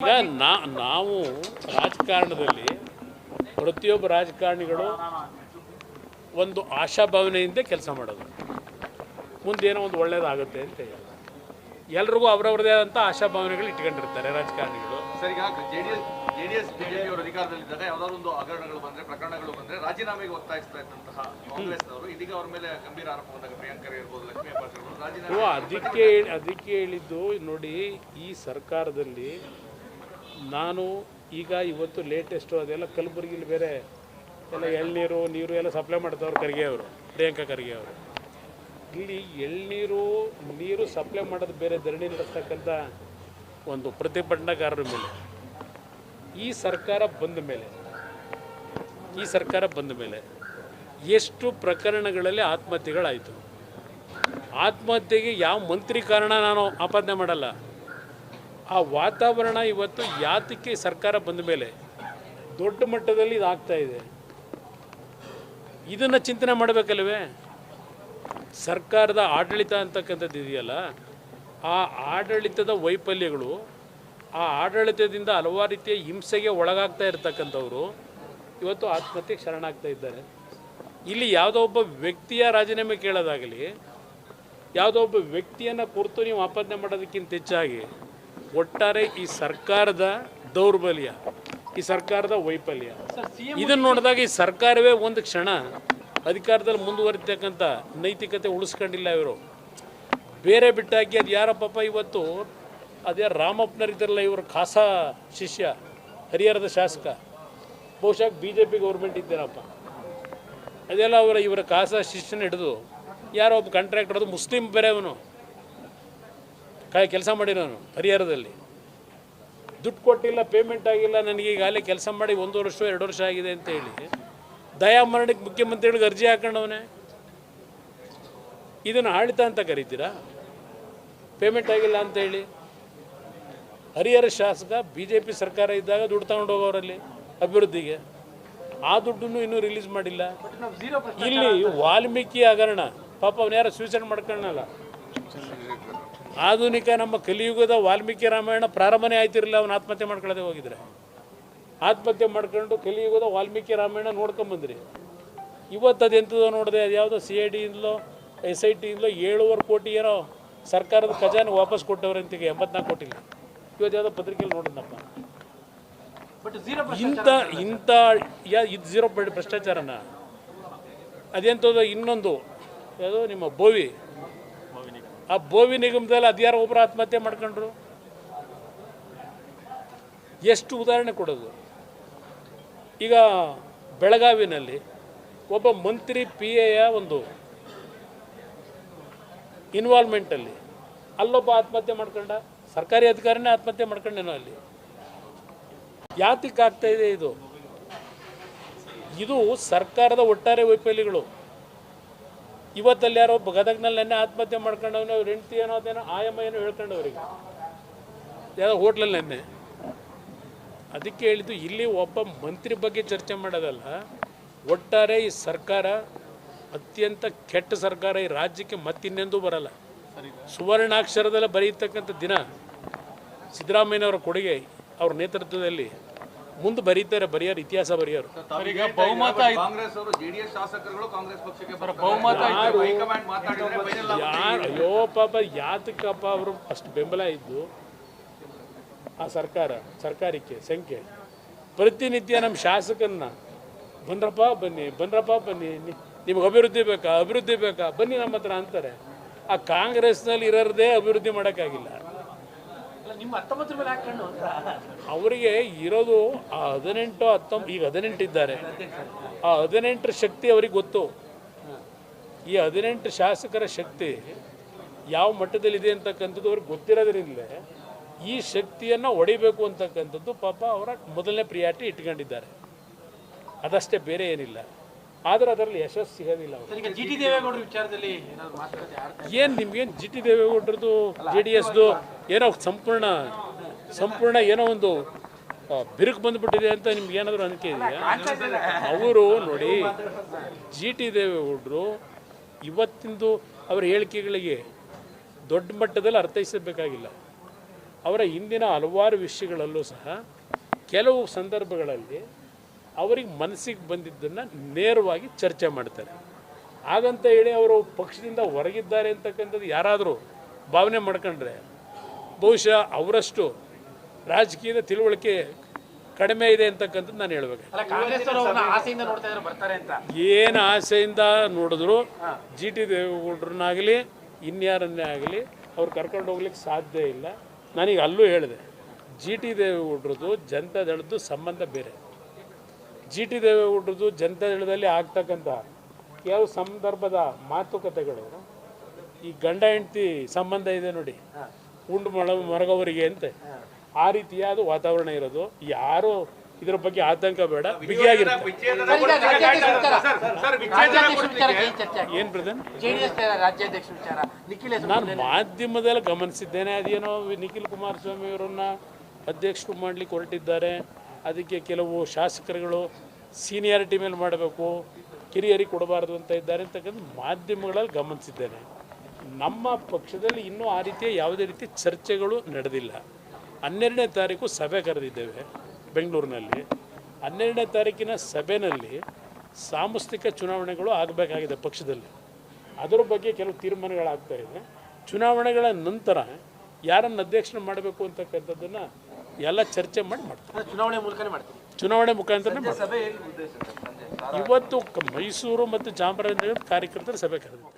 ಈಗ ನಾ ನಾವು ರಾಜಕಾರಣದಲ್ಲಿ ಪ್ರತಿಯೊಬ್ಬ ರಾಜಕಾರಣಿಗಳು ಒಂದು ಆಶಾಭಾವನೆಯಿಂದ ಕೆಲಸ ಮಾಡೋದು. ಮುಂದೇನೋ ಒಂದು ಒಳ್ಳೇದಾಗುತ್ತೆ ಅಂತ ಹೇಳಿ. ಎಲ್ರಿಗೂ ಅವರವ್ರದೇ ಆದಂಥ ಆಶಾಭಾವನೆಗಳು ಇಟ್ಕೊಂಡಿರ್ತಾರೆ ರಾಜಕಾರಣಿಗಳು. ಸರ್ ಈಗ ಜೆಡಿಎಸ್ ಜೆಡಿಎಸ್ ಬಿಜೆಪಿ ಅವರು ಅಧಿಕಾರದಲ್ಲಿದ್ದಾಗ ಯಾವ್ದಾದ್ರು ಒಂದು ಹಗರಣಗಳು ಬಂದ್ರೆ ಪ್ರಕರಣಗಳು ಬಂದ್ರೆ ರಾಜೀನಾಮೆಗೆ ಒತ್ತಾಯಿಸ್ತಾ ಇದ್ದಂತಹ ಕಾಂಗ್ರೆಸ್ನವರು ಇದೀಗ ಅವ್ರ ಮೇಲೆ ಗಂಭೀರ ಆರೋಪ ಬಂದಾಗ ಪ್ರಿಯಾಂಕರ್ ಇರ್ಬೋದು ಲಕ್ಷ್ಮೀ ಹೆಬ್ಬಾಳ್ಕರ್ ಇರ್ಬೋದು ಓ ರಾಜೀನಾಮೆ ಅದಕ್ಕೆ ಅದಕ್ಕೆ ಹೇಳಿದ್ದು ನೋಡಿ ಈ ಸರ್ಕಾರದಲ್ಲಿ ನಾನು ಈಗ ಇವತ್ತು ಲೇಟೆಸ್ಟು ಅದೆಲ್ಲ ಕಲಬುರಗಿಲಿ ಬೇರೆ ಎಲ್ಲ ಎಳ್ನೀರು, ನೀರು ಎಲ್ಲ ಸಪ್ಲೈ ಮಾಡ್ತಾವ್ರು ಖರ್ಗೆ ಅವರು, ಪ್ರಿಯಾಂಕಾ ಖರ್ಗೆ ಅವರು. ಇಲ್ಲಿ ಎಳ್ನೀರು, ನೀರು ಸಪ್ಲೈ ಮಾಡೋದು ಬೇರೆ ಧರಣಿ ನಡೆಸ್ತಕ್ಕಂಥ ಒಂದು ಪ್ರತಿಭಟನಾಕಾರರ ಮೇಲೆ. ಈ ಸರ್ಕಾರ ಬಂದ ಮೇಲೆ, ಈ ಸರ್ಕಾರ ಬಂದ ಮೇಲೆ ಎಷ್ಟು ಪ್ರಕರಣಗಳಲ್ಲಿ ಆತ್ಮಹತ್ಯೆಗಳಾಯಿತು? ಆತ್ಮಹತ್ಯೆಗೆ ಯಾವ ಮಂತ್ರಿ ಕಾರಣ ನಾನು ಆಪಾದನೆ ಮಾಡಲ್ಲ. ಆ ವಾತಾವರಣ ಇವತ್ತು ಯಾತಕ್ಕೆ ಸರ್ಕಾರ ಬಂದ ಮೇಲೆ ದೊಡ್ಡ ಮಟ್ಟದಲ್ಲಿ ಇದಾಗ್ತಾ ಇದೆ. ಇದನ್ನು ಚಿಂತನೆ ಮಾಡಬೇಕಲ್ವೇ? ಸರ್ಕಾರದ ಆಡಳಿತ ಅಂತಕ್ಕಂಥದ್ದು ಇದೆಯಲ್ಲ, ಆ ಆಡಳಿತದ ವೈಫಲ್ಯಗಳು, ಆ ಆಡಳಿತದಿಂದ ಹಲವಾರು ರೀತಿಯ ಹಿಂಸೆಗೆ ಒಳಗಾಗ್ತಾ ಇರ್ತಕ್ಕಂಥವ್ರು ಇವತ್ತು ಆತ್ಮಹತ್ಯೆಗೆ ಶರಣಾಗ್ತಾ ಇದ್ದಾರೆ. ಇಲ್ಲಿ ಯಾವುದೋ ಒಬ್ಬ ವ್ಯಕ್ತಿಯ ರಾಜೀನಾಮೆ ಕೇಳೋದಾಗಲಿ, ಯಾವುದೋ ಒಬ್ಬ ವ್ಯಕ್ತಿಯನ್ನು ಕುರಿತು ನೀವು ಆಪಾದನೆ ಮಾಡೋದಕ್ಕಿಂತ ಹೆಚ್ಚಾಗಿ ಒಟ್ಟಾರೆ ಈ ಸರ್ಕಾರದ ದೌರ್ಬಲ್ಯ ಈ ಸರ್ಕಾರದ ವೈಫಲ್ಯ. ಇದನ್ನು ನೋಡಿದಾಗ ಈ ಸರ್ಕಾರವೇ ಒಂದು ಕ್ಷಣ ಅಧಿಕಾರದಲ್ಲಿ ಮುಂದುವರಿತಕ್ಕಂಥ ನೈತಿಕತೆ ಉಳಿಸ್ಕೊಂಡಿಲ್ಲ ಇವರು. ಬೇರೆ ಬಿಟ್ಟಾಗಿ ಅದು ಯಾರ ಪಾಪ ಇವತ್ತು ಅದೇ ರಾಮಪ್ಪನರಿದ್ದಾರಲ್ಲ ಇವರು ಖಾಸ ಶಿಷ್ಯ ಹರಿಹರದ ಶಾಸಕ. ಬಹುಶಃ ಬಿ ಜೆ ಪಿ ಗೌರ್ಮೆಂಟ್ ಇದ್ದೇನಪ್ಪ. ಅದೆಲ್ಲ ಅವರ ಇವರ ಖಾಸ ಶಿಷ್ಯನ ಹಿಡಿದು ಯಾರೋ ಒಬ್ಬ ಕಾಂಟ್ರಾಕ್ಟರ್ ಅದು ಮುಸ್ಲಿಂ ಬೇರೆ ಅವನು ಕೆಲಸ ಮಾಡಿರೋನು ಹರಿಹರದಲ್ಲಿ ದುಡ್ಡು ಕೊಟ್ಟಿಲ್ಲ ಪೇಮೆಂಟ್ ಆಗಿಲ್ಲ, ನನಗೆ ಈಗಾಗಲೇ ಕೆಲಸ ಮಾಡಿ ಒಂದು ವರ್ಷ, ಎರಡು ವರ್ಷ ಆಗಿದೆ ಅಂತ ಹೇಳಿ. ದಯಾಮರಣಕ್ಕೆ ಮುಖ್ಯಮಂತ್ರಿಗಳಿಗೆ ಅರ್ಜಿ ಹಾಕೊಂಡವನೇ ಇದನ್ನು ಆಳಿತ ಅಂತ ಕರಿತೀರಾ? ಪೇಮೆಂಟ್ ಆಗಿಲ್ಲ ಅಂತ ಹೇಳಿ. ಹರಿಹರ ಶಾಸಕ ಬಿ ಜೆ ಪಿ ಸರ್ಕಾರ ಇದ್ದಾಗ ದುಡ್ಡು ತಗೊಂಡು ಹೋಗೋರಲ್ಲಿ ಅಭಿವೃದ್ಧಿಗೆ. ಆ ದುಡ್ಡನ್ನು ಇನ್ನೂ ರಿಲೀಸ್ ಮಾಡಿಲ್ಲ. ಇಲ್ಲಿ ವಾಲ್ಮೀಕಿ ಹಗರಣ. ಪಾಪ ಅವನ ಯಾರು ಸೂಸೈಡ್ ಮಾಡ್ಕೊಳ್ಳಲ್ಲ ಆಧುನಿಕ ನಮ್ಮ ಕಲಿಯುಗದ ವಾಲ್ಮೀಕಿ ರಾಮಾಯಣ ಪ್ರಾರಂಭನೇ ಆಯ್ತಿರಲಿಲ್ಲ ಅವನು ಆತ್ಮಹತ್ಯೆ ಮಾಡ್ಕೊಳ್ಳೋದೇ ಹೋಗಿದ್ರೆ. ಆತ್ಮಹತ್ಯೆ ಮಾಡ್ಕೊಂಡು ಕಲಿಯುಗದ ವಾಲ್ಮೀಕಿ ರಾಮಾಯಣ ನೋಡ್ಕೊಂಬಂದ್ರಿ ಇವತ್ತು ಅದು ಎಂಥದೋ ನೋಡಿದೆ ಅದು ಯಾವುದೋ ಸಿ ಐ ಡಿಯಿಂದಲೋ ಎಸ್ ಐ ಟಿಯಿಂದಲೋ ಏಳುವರೆ ಕೋಟಿ ಏನೋ ಸರ್ಕಾರದ ಖಜಾನೆ ವಾಪಸ್ ಕೊಟ್ಟವ್ರೆ ಅಂತೀಗ ಎಂಬತ್ನಾಲ್ಕು ಕೋಟಿ ಇವತ್ತು ಯಾವುದೋ ಪತ್ರಿಕೆಯಲ್ಲಿ ನೋಡಿದ್ನಪ್ಪ. ಇಂಥ ಇಂಥ ಯಾ ಇದು ಜೀರೋ ಭ್ರಷ್ಟಾಚಾರನ. ಅದೆಂಥದ್ದು ಇನ್ನೊಂದು ಯಾವುದೋ ನಿಮ್ಮ ಬೋವಿ ಆ ಬೋವಿ ನಿಗಮದಲ್ಲಿ ಅದ್ಯಾರ ಒಬ್ಬರು ಆತ್ಮಹತ್ಯೆ ಮಾಡ್ಕೊಂಡ್ರು? ಎಷ್ಟು ಉದಾಹರಣೆ ಕೊಡೋದು? ಈಗ ಬೆಳಗಾವಿನಲ್ಲಿ ಒಬ್ಬ ಮಂತ್ರಿ ಪಿ ಎಯ ಒಂದು ಇನ್ವಾಲ್ವ್ಮೆಂಟಲ್ಲಿ ಅಲ್ಲೊಬ್ಬ ಆತ್ಮಹತ್ಯೆ ಮಾಡ್ಕೊಂಡ? ಸರ್ಕಾರಿ ಅಧಿಕಾರಿನೇ ಆತ್ಮಹತ್ಯೆ ಮಾಡ್ಕೊಂಡೇನೋ ಅಲ್ಲಿ? ಯಾತಿಕ್ಕಾಗ್ತಾ ಇದೆ ಇದು? ಇದು ಸರ್ಕಾರದ ಒಟ್ಟಾರೆ ವೈಫಲ್ಯಗಳು. ಇವತ್ತಲ್ಲಿ ಯಾರೋ ಗದಗ್ನಲ್ಲಿ ನೆನ್ನೆ ಆತ್ಮಹತ್ಯೆ ಮಾಡ್ಕೊಂಡವನು ಅವ್ರ ಹೆಂಡ್ತಿ ಏನೋ ಅದೇನೋ ಆಯಮ್ಮ ಏನೋ ಹೇಳ್ಕೊಂಡವ್ರಿಗೆ. ಯಾವುದೋ ಹೋಟ್ಲಲ್ಲಿ ನೆನ್ನೆ. ಅದಕ್ಕೆ ಹೇಳಿದ್ದು, ಇಲ್ಲಿ ಒಬ್ಬ ಮಂತ್ರಿ ಬಗ್ಗೆ ಚರ್ಚೆ ಮಾಡೋದಲ್ಲ, ಒಟ್ಟಾರೆ ಈ ಸರ್ಕಾರ ಅತ್ಯಂತ ಕೆಟ್ಟ ಸರ್ಕಾರ ಈ ರಾಜ್ಯಕ್ಕೆ ಮತ್ತಿನ್ನೆಂದೂ ಬರಲ್ಲ. ಸುವರ್ಣಾಕ್ಷರದಲ್ಲಿ ಬರೀತಕ್ಕಂಥ ದಿನ ಸಿದ್ದರಾಮಯ್ಯನವರ ಕೊಡುಗೆ ಅವ್ರ ನೇತೃತ್ವದಲ್ಲಿ ಮುಂದೆ ಬರೀತಾರೆ ಬರೆಯೋರು ಇತಿಹಾಸ ಬರೆಯೋರು ಈಗ ಬಹುಮತ ಕಾಂಗ್ರೆಸ್ ಅವರು ಜೆಡಿಎಸ್ ಶಾಸಕರುಗಳು ಕಾಂಗ್ರೆಸ್ ಪಕ್ಷಕ್ಕೆ ಬಹುಮತ ಹೈಕಮಾಂಡ್ ಮಾತಾಡಿದ್ರೆ ಫೈನಲ್ ಯಾರು? ಅಯ್ಯೋ ಪಾಪ ಯಾತಕ್ಕಪ್ಪ ಅವರು ಅಷ್ಟು ಬೆಂಬಲ ಇದ್ದು ಆ ಸರ್ಕಾರ ಸರ್ಕಾರಕ್ಕೆ ಸಂಖ್ಯೆ. ಪ್ರತಿನಿತ್ಯ ನಮ್ಮ ಶಾಸಕನ್ನ ಬನ್ರಪ್ಪ ಬನ್ನಿ ಬನ್ರಪ್ಪ ಬನ್ನಿ ನಿಮ್ಗೆ ಅಭಿವೃದ್ಧಿ ಬೇಕಾ ಅಭಿವೃದ್ಧಿ ಬೇಕಾ ಬನ್ನಿ ನಮ್ಮ ಹತ್ರ ಅಂತಾರೆ. ಆ ಕಾಂಗ್ರೆಸ್ನಲ್ಲಿ ಇರೋದೇ ಅಭಿವೃದ್ಧಿ ಮಾಡೋಕ್ಕಾಗಿಲ್ಲ ನಿಮ್ಮ ಹತ್ತೊಂಬತ್ತರ ಮೇಲೆ ಹಾಕೊಂಡು ಅವರಿಗೆ ಇರೋದು ಆ ಹದಿನೆಂಟು ಹತ್ತೊಂಬತ್ತು ಈಗ ಹದಿನೆಂಟು ಇದ್ದಾರೆ. ಆ ಹದಿನೆಂಟರ ಶಕ್ತಿ ಅವ್ರಿಗೆ ಗೊತ್ತು. ಈ ಹದಿನೆಂಟು ಶಾಸಕರ ಶಕ್ತಿ ಯಾವ ಮಟ್ಟದಲ್ಲಿದೆ ಅಂತಕ್ಕಂಥದ್ದು ಅವ್ರಿಗೆ ಗೊತ್ತಿರೋದ್ರಿಂದಲೇ ಈ ಶಕ್ತಿಯನ್ನು ಒಡಿಬೇಕು ಅಂತಕ್ಕಂಥದ್ದು ಪಾಪ ಅವರ ಮೊದಲನೇ ಪ್ರಿಯಾರಿಟಿ ಇಟ್ಕೊಂಡಿದ್ದಾರೆ. ಅದಷ್ಟೇ ಬೇರೆ ಏನಿಲ್ಲ. ಆದರೆ ಅದರಲ್ಲಿ ಯಶಸ್ಸು ಸಿಗೋದಿಲ್ಲ ಜಿ ಟಿ ದೇವೇಗೌಡರ ವಿಚಾರದಲ್ಲಿ ಏನು ನಿಮ್ಗೇನು ಜಿ ಟಿ ದೇವೇಗೌಡರದು ಜೆ ಡಿ ಎಸ್ದು ಏನೋ ಸಂಪೂರ್ಣ ಸಂಪೂರ್ಣ ಏನೋ ಒಂದು ಬಿರುಕು ಬಂದುಬಿಟ್ಟಿದೆ ಅಂತ ನಿಮ್ಗೆ ಏನಾದರೂ ಅನಿಕೆ ಇದೆಯಾ? ಅವರು ನೋಡಿ ಜಿ ಟಿ ದೇವೇಗೌಡರು ಇವತ್ತಿಂದು ಅವರ ಹೇಳಿಕೆಗಳಿಗೆ ದೊಡ್ಡ ಮಟ್ಟದಲ್ಲಿ ಅರ್ಥೈಸಬೇಕಾಗಿಲ್ಲ. ಅವರ ಹಿಂದಿನ ಹಲವಾರು ವಿಷಯಗಳಲ್ಲೂ ಸಹ ಕೆಲವು ಸಂದರ್ಭಗಳಲ್ಲಿ ಅವರಿಗೆ ಮನಸ್ಸಿಗೆ ಬಂದಿದ್ದನ್ನು ನೇರವಾಗಿ ಚರ್ಚೆ ಮಾಡ್ತಾರೆ. ಹಾಗಂತ ಹೇಳಿ ಅವರು ಪಕ್ಷದಿಂದ ಹೊರಗಿದ್ದಾರೆ ಅಂತಕ್ಕಂಥದ್ದು ಯಾರಾದರೂ ಭಾವನೆ ಮಾಡ್ಕೊಂಡ್ರೆ ಬಹುಶಃ ಅವರಷ್ಟು ರಾಜಕೀಯದ ತಿಳುವಳಿಕೆ ಕಡಿಮೆ ಇದೆ ಅಂತಕ್ಕಂಥದ್ದು ನಾನು ಹೇಳ್ಬೇಕು ಏನು ಆಸೆಯಿಂದ ನೋಡಿದ್ರು ಜಿ ಟಿ ದೇವೇಗೌಡರನ್ನಾಗಲಿ ಇನ್ಯಾರನ್ನೇ ಆಗಲಿ ಅವ್ರು ಕರ್ಕೊಂಡು ಹೋಗ್ಲಿಕ್ಕೆ ಸಾಧ್ಯ ಇಲ್ಲ. ನನಗೆ ಅಲ್ಲೂ ಹೇಳಿದೆ ಜಿ ಟಿ ದೇವೇಗೌಡರದು ಜನತಾದಳದ್ದು ಸಂಬಂಧ ಬೇರೆ. ಜಿ ಟಿ ದೇವೇಗೌಡರದು ಜನತಾದಳದಲ್ಲಿ ಆಗ್ತಕ್ಕಂಥ ಕೆಲವು ಸಂದರ್ಭದ ಮಾತುಕತೆಗಳು. ಈ ಗಂಡ ಹೆಂಡತಿ ಸಂಬಂಧ ಇದೆ ನೋಡಿ. ಉಂಡು ಮಳ ಮರಗವರಿಗೆ ಅಂತೆ. ಆ ರೀತಿಯಾದ ವಾತಾವರಣ ಇರೋದು. ಯಾರು ಇದ್ರ ಬಗ್ಗೆ ಆತಂಕ ಬೇಡ. ಏನ್ ಚರ್ಚೆ ಏನು ಬ್ರದರ್? ಜೆಡಿಎಸ್ ರಾಜ್ಯಾಧ್ಯಕ್ಷ ವಿಚಾರ. ನಿಖಿಲ್ ನಾನು ಮಾಧ್ಯಮದಲ್ಲಿ ಗಮನಿಸಿದ್ದೇನೆ. ಅದೇನೋ ನಿಖಿಲ್ ಕುಮಾರಸ್ವಾಮಿ ಅವರನ್ನ ಅಧ್ಯಕ್ಷರು ಮಾಡ್ಲಿಕ್ಕೆ ಹೊರಟಿದ್ದಾರೆ. ಅದಕ್ಕೆ ಕೆಲವು ಶಾಸಕರುಗಳು ಸೀನಿಯಾರಿಟಿ ಮೇಲೆ ಮಾಡಬೇಕು, ಕಿರಿಯರಿಗೆ ಕೊಡಬಾರ್ದು ಅಂತ ಇದ್ದಾರೆ ಅಂತಕ್ಕಂಥ ಮಾಧ್ಯಮಗಳಲ್ಲಿ ಗಮನಿಸಿದ್ದೇನೆ. ನಮ್ಮ ಪಕ್ಷದಲ್ಲಿ ಇನ್ನೂ ಆ ರೀತಿಯ ಯಾವುದೇ ರೀತಿ ಚರ್ಚೆಗಳು ನಡೆದಿಲ್ಲ. ಹನ್ನೆರಡನೇ ತಾರೀಕು ಸಭೆ ಕರೆದಿದ್ದೇವೆ ಬೆಂಗಳೂರಿನಲ್ಲಿ. ಹನ್ನೆರಡನೇ ತಾರೀಕಿನ ಸಭೆಯಲ್ಲಿ ಸಾಂಸ್ಥಿಕ ಚುನಾವಣೆಗಳು ಆಗಬೇಕಾಗಿದೆ ಪಕ್ಷದಲ್ಲಿ. ಅದರ ಬಗ್ಗೆ ಕೆಲವು ತೀರ್ಮಾನಗಳಾಗ್ತಾ ಇದೆ. ಚುನಾವಣೆಗಳ ನಂತರ ಯಾರನ್ನು ಅಧ್ಯಕ್ಷನ ಮಾಡಬೇಕು ಅಂತಕ್ಕಂಥದ್ದನ್ನು ಎಲ್ಲ ಚರ್ಚೆ ಮಾಡಿ ಮಾಡ್ತಾರೆ ಅದು ಚುನಾವಣೆ ಮೂಲಕನೇ ಮಾಡ್ತೀವಿ. ಚುನಾವಣೆ ಮುಖಾಂತರ ಇವತ್ತು ಮೈಸೂರು ಮತ್ತು ಚಾಮರಾಜನಗರ ಕಾರ್ಯಕರ್ತರ ಸಭೆ ಕರೆದಿದೆ